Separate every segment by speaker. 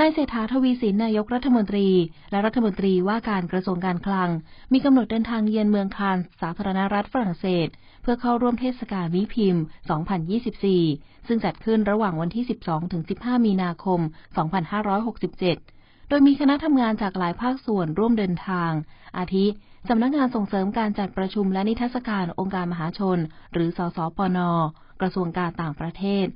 Speaker 1: นายเศรษฐาทวีสินนายกรัฐมนตรี และรัฐมนตรีว่าการกระทรวงการคลัง มีกำหนดเดินทางเยือนเมืองคานส์สาธารณรัฐฝรั่งเศส เพื่อเข้าร่วมเทศกาลวิพิมพ์ 2024 ซึ่งจัดขึ้นระหว่างวันที่ 12-15 มีนาคม 2567 โดยมีคณะทำงานจากหลายภาคส่วนร่วมเดินทาง อาทิสำนักงานส่งเสริมการจัดประชุมและนิทรรศการองค์การมหาชน หรือสสปน กระทรวงการต่างประเทศ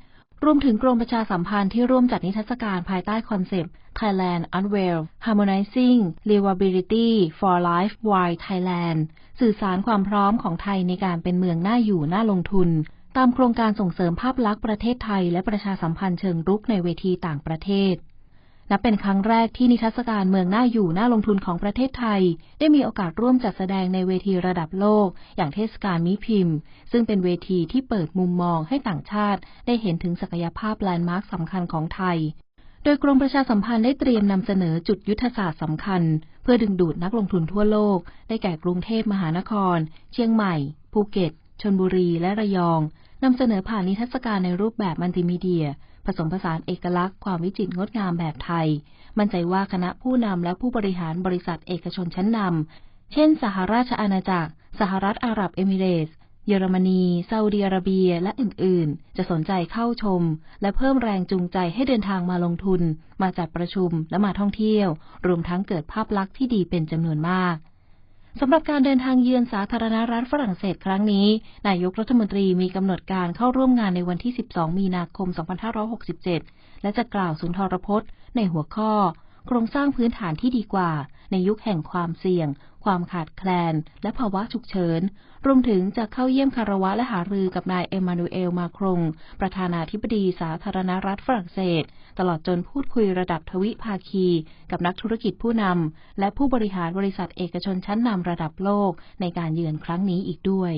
Speaker 1: รวมถึงกรมประชาสัมพันธ์ที่ร่วมจัดนิทรรศการภายใต้คอนเซปต์ Thailand Unveil Harmonizing Livability for Life While Thailand สื่อสารความพร้อมของไทยในการเป็นเมืองน่าอยู่น่าลงทุน ตามโครงการส่งเสริมภาพลักษณ์ประเทศไทย และประชาสัมพันธ์เชิงรุกในเวทีต่างประเทศ นับเป็นครั้งแรกที่นิทรรศการเมืองน่าอยู่น่าลงทุนของประเทศไทย ได้มีโอกาสร่วมจัดแสดงในเวทีระดับโลก อย่างเทศกาลมิพิมพ์ ซึ่งเป็นเวทีที่เปิดมุมมองให้ต่างชาติ ได้เห็นถึงศักยภาพแลนด์มาร์คสำคัญของไทย โดยกรมประชาสัมพันธ์ได้เตรียมนำเสนอจุดยุทธศาสตร์สำคัญ เพื่อดึงดูดนักลงทุนทั่วโลก ได้แก่กรุงเทพมหานคร เชียงใหม่ ภูเก็ตชลบุรีและระยองนำเสนอผ่านนิทรรศการในรูปแบบมัลติมีเดีย ผสมผสานเอกลักษณ์ความวิจิตรงดงามแบบไทย มั่นใจว่าคณะผู้นำและผู้บริหารบริษัทเอกชนชั้นนำเช่น สหราชอาณาจักร สหรัฐอาหรับเอมิเรส์เยอรมนีซาอุดิอาระเบีย และอื่น ๆ จะสนใจเข้าชม และเพิ่มแรงจูงใจให้เดินทางมาลงทุน มาจัดประชุมและมาท่องเที่ยว รวมทั้งเกิดภาพลักษณ์ที่ดีเป็นจำนวนมาก สำหรับการเดินทางเยือนสาธารณรัฐฝรั่งเศสครั้งนี้ นายกรัฐมนตรีมีกำหนดการเข้าร่วมงานในวันที่ 12 มีนาคม 2567 และจะกล่าวสุนทรพจน์ในหัวข้อ โครงสร้างพื้นฐานที่ดีกว่า ในยุคแห่งความเสี่ยง ความขาดแคลน และภาวะฉุกเฉิน รวมถึงจะเข้าเยี่ยมคารวะและหารือกับนายเอมานูเอลมาครง ประธานาธิบดีสาธารณรัฐฝรั่งเศส ตลอดจนพูดคุยระดับทวิภาคี กับนักธุรกิจผู้นำและผู้บริหารบริษัทเอกชนชั้นนำระดับโลกในการเยือนครั้งนี้อีกด้วย